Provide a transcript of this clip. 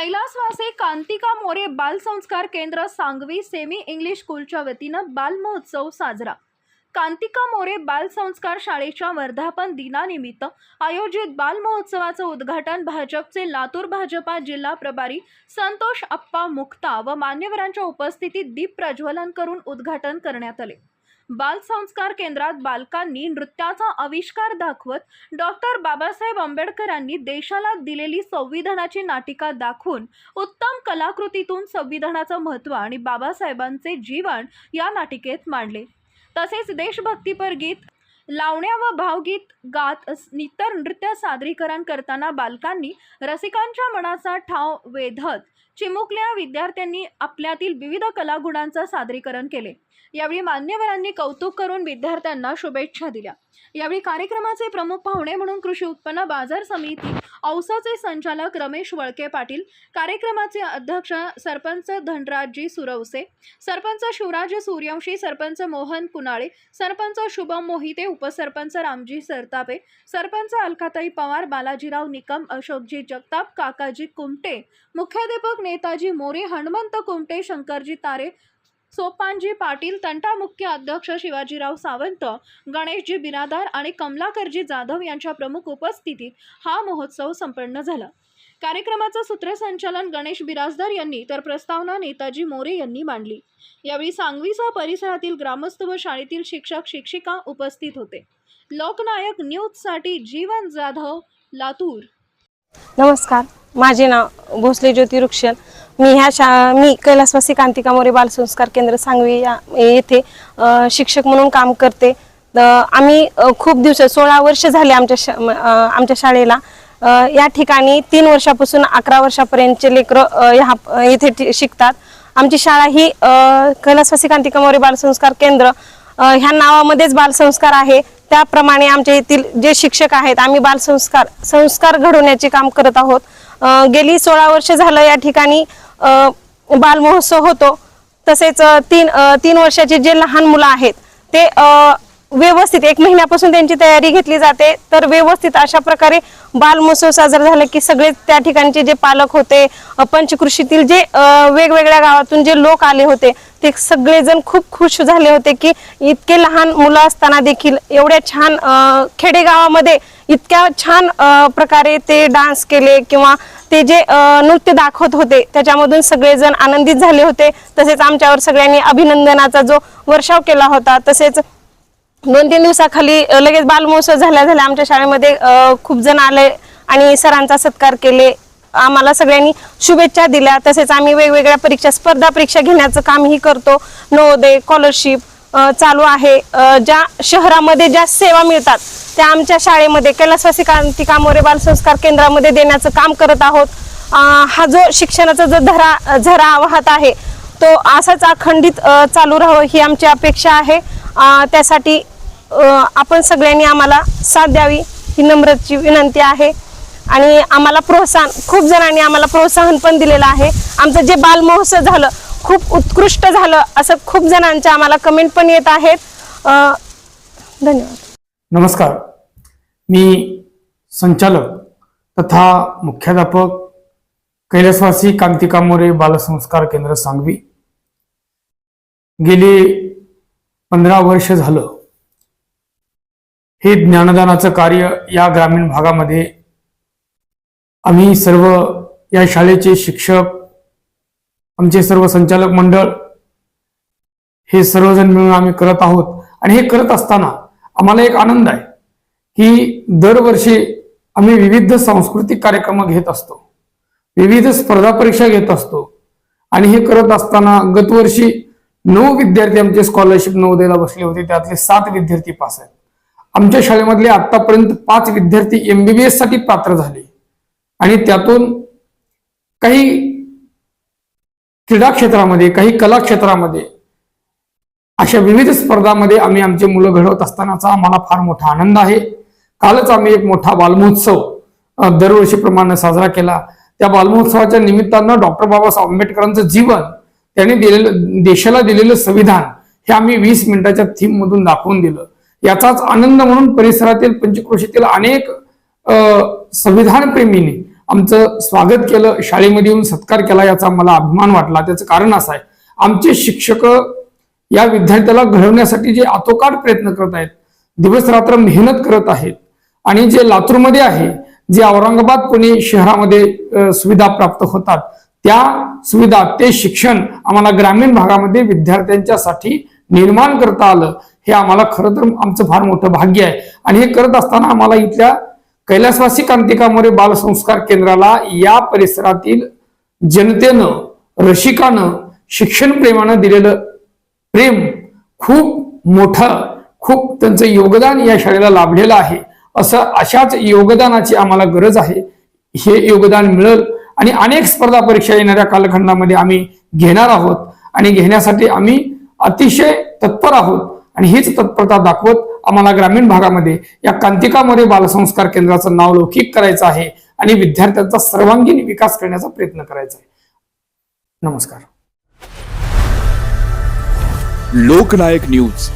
कैलासवासी कांतिका मोरे बालसंस्कार केंद्र Sangvi semi English स्कूलच्या वतीनं बालमहोत्सव साजरा. कांतिका मोरे बालसंस्कार शाळेच्या वर्धापन दिनानिमित्त आयोजित बालमहोत्सवाचं उद्घाटन भाजपचे लातूर भाजपा जिल्हा प्रभारी संतोष अप्पा मुक्ता व मान्यवरांच्या उपस्थितीत दीप प्रज्वलन करून उद्घाटन करण्यात आले. बालसंस्कार केंद्रात बालकांनी नृत्याचा आविष्कार दाखवत डॉक्टर बाबासाहेब आंबेडकरांनी देशाला दिलेली संविधानाची नाटिका दाखवून उत्तम कलाकृतीतून संविधानाचं महत्त्व आणि बाबासाहेबांचे जीवन या नाटिकेत मांडले. तसेच देशभक्तीपर गीत लावण्या व भावगीत गात इतर नृत्य सादरीकरण करताना बालकांनी रसिकांच्या मनाचा ठाव वेधत चिमुकल्या विद्यार्थ्यांनी आपल्यातील विविध कलागुणांचं सादरीकरण केले. यावेळी मान्यवरांनी कौतुक करून विद्यार्थ्यांना शुभेच्छा दिल्या. यावेळी कार्यक्रमाचे प्रमुख पाहुणे म्हणून कृषी उत्पन्न बाजार समिती औसाचे संचालक रमेश वळके पाटील कार्यक्रमाचे अध्यक्ष सरपंच धनराजजी सुरवसे सरपंच शिवराज सूर्यवंशी सरपंच मोहन कुनाळे सरपंच शुभम मोहिते उपसरपंच रामजी सरतापे सरपंच अलकाताई पवार बालाजीराव निकम अशोकजी जगताप काकाजी कुमटे मुख्याध्यापक नेताजी मोरे हनुमंत कुमटे शंकरजी तारे सोपानजी पाटील तंटा मुख्य अध्यक्ष शिवाजीराव सावंत गणेशजी बिरादार आणि कमलाकरजी जाधव यांच्या प्रमुख उपस्थितीत हा महोत्सव संपन्न झाला. कार्यक्रमाचं सूत्रसंचालन गणेश बिराजदार यांनी तर प्रस्तावना नेताजी मोरे यांनी मांडली. यावेळी सांगवीसह परिसरातील ग्रामस्थ व शाळेतील शिक्षक शिक्षिका उपस्थित होते. लोकनायक न्यूजसाठी जीवन जाधव लातूर. नमस्कार. माझे नाव भोसले ज्योती रुक्षण मी ह्या शा मी कैलासवासी कांतिका मोरे बालसंस्कार केंद्र सांगवी या येथे शिक्षक म्हणून काम करते. आम्ही खूप दिवस सोळा वर्ष झाले आमच्या शा आमच्या शाळेला. या ठिकाणी तीन वर्षापासून अकरा वर्षापर्यंतचे लेकरं ह्या येथे शिकतात. आमची शाळा ही कैलासवासी कांतिका मोरे बालसंस्कार केंद्र ह्या नावामध्येच बालसंस्कार आहे. त्याप्रमाणे आमच्या येथील जे शिक्षक आहेत आम्ही बालसंस्कार संस्कार घडवण्याचे काम करत आहोत. गेली सोळा वर्ष झालं या ठिकाणी बालमहोत्सव होतो. तसेच तीन तीन वर्षाचे जे लहान मुलं आहेत ते व्यवस्थित एक महिन्यापासून त्यांची तयारी घेतली जाते. तर व्यवस्थित अशा प्रकारे बालमहोत्सव साजरा झाला की सगळे त्या ठिकाणचे जे पालक होते पंचकृषीतील जे वेगवेगळ्या गावातून जे लोक आले होते ते सगळेजण खूप खुश झाले होते की इतके लहान मुलं असताना देखील एवढ्या छान खेडेगावामध्ये इतक्या छान प्रकारे ते डान्स केले किंवा ते जे नृत्य दाखवत होते त्याच्यामधून सगळेजण आनंदित झाले होते. तसेच आमच्यावर सगळ्यांनी अभिनंदनाचा जो वर्षाव केला होता तसेच दोन तीन दिवसाखाली लगेच बालमहोत्सव झाल्या झाल्या आमच्या शाळेमध्ये खूप जण आले आणि सरांचा सत्कार केले. आम्हाला सगळ्यांनी शुभेच्छा दिल्या. तसेच आम्ही वेगवेगळ्या परीक्षा स्पर्धा परीक्षा घेण्याचं कामही करतो. नवोदय स्कॉलरशिप चालू आहे. ज्या शहरामध्ये ज्या सेवा मिळतात त्या आमच्या शाळेमध्ये कैलासवासी क्रांती कामोरे बालसंस्कार केंद्रामध्ये देण्याचं काम करत आहोत. हा जो शिक्षणाचा जो धरा झरा वाहत आहे तो असाच अखंडित चालू राहावं ही आमची अपेक्षा आहे. त्यासाठी आपण सगळ्यांनी आम्हाला साथ द्यावी ही नम्रची विनंती आहे. आणि आम्हाला प्रोत्साहन खूप जणांनी आम्हाला प्रोत्साहन पण दिलेलं आहे. आमचं जे बालमहोत्सव झालं खूप उत्कृष्ट झालं असं खूप जणांच्या आम्हाला कमेंट पण येत आहेत. धन्यवाद. नमस्कार. मी संचालक तथा मुख्याध्यापक कैलासवासी कांतिका मोरे बालसंस्कार केंद्र सांगवी. गेली पंधरा वर्ष झालं. हे ज्ञानदानाचं कार्य या ग्रामीण भागामध्ये आम्ही सर्व या शाळेचे शिक्षक आमचे सर्व संचालक मंडळ हे सर्वजण मिळून आम्ही करत आहोत. आणि हे करत असताना आम्हाला एक आनंद आहे की दरवर्षी आम्ही विविध सांस्कृतिक कार्यक्रम घेत असतो. विविध स्पर्धा परीक्षा घेत असतो. आणि हे करत असताना गतवर्षी नऊ विद्यार्थी आमचे स्कॉलरशिप नवोदयला बसले होते. त्यातले सात विद्यार्थी पास आहेत. आमच्या शाळेमधले आतापर्यंत पाच विद्यार्थी एमबीबीएससाठी पात्र झाले. आणि त्यातून काही क्रीडा क्षेत्रामध्ये काही कला क्षेत्रामध्ये अशा विविध स्पर्धामध्ये आम्ही आमचे मुलं घडवत असतानाचा आम्हाला फार मोठा आनंद आहे. कालच आम्ही एक मोठा बालमहोत्सव दरवर्षीप्रमाणे साजरा केला. त्या बालमहोत्सवाच्या निमित्तानं डॉक्टर बाबासाहेब आंबेडकरांचं जीवन त्यांनी दिलेलं देशाला दिलेलं संविधान हे आम्ही वीस मिनिटाच्या थीम मधून दाखवून दिलं. याचाच आनंद म्हणून परिसरातील पंचक्रोशीतील अनेक अ, संविधान आमचं स्वागत केलं शाळेमध्ये येऊन सत्कार केला याचा मला अभिमान वाटला. त्याचं कारण असं आहे आमचे शिक्षक या विद्यार्थ्याला घडवण्यासाठी जे आतोकाट प्रयत्न करत आहेत दिवस रात्र मेहनत करत आहेत आणि जे लातूरमध्ये आहे जे औरंगाबाद पुणे शहरामध्ये सुविधा प्राप्त होतात त्या सुविधा ते शिक्षण आम्हाला ग्रामीण भागामध्ये विद्यार्थ्यांच्यासाठी निर्माण करता आलं हे आम्हाला खरं तर आमचं फार मोठं भाग्य आहे. आणि हे करत असताना आम्हाला इथल्या कैलासवासी कांतिका मोरे बालसंस्कार केंद्राला या परिसरातील जनतेनं रसिकानं शिक्षण प्रेमानं दिलेलं प्रेम खूप मोठं खूप त्यांचं योगदान या शाळेला लाभलेलं आहे. असं अशाच योगदानाची आम्हाला गरज आहे. हे योगदान मिळेल आणि अनेक स्पर्धा परीक्षा येणाऱ्या कालखंडामध्ये आम्ही घेणार आहोत. आणि घेण्यासाठी आम्ही अतिशय तत्पर आहोत. आणि हीच तत्परता दाखवत आम्हाला ग्रामीण भागामध्ये या कांतिकामध्ये बालसंस्कार केंद्राचं नाव लौकिक करायचं आहे आणि विद्यार्थ्यांचा सर्वांगीण विकास करण्याचा प्रयत्न करायचा आहे. नमस्कार. लोकनायक न्यूज.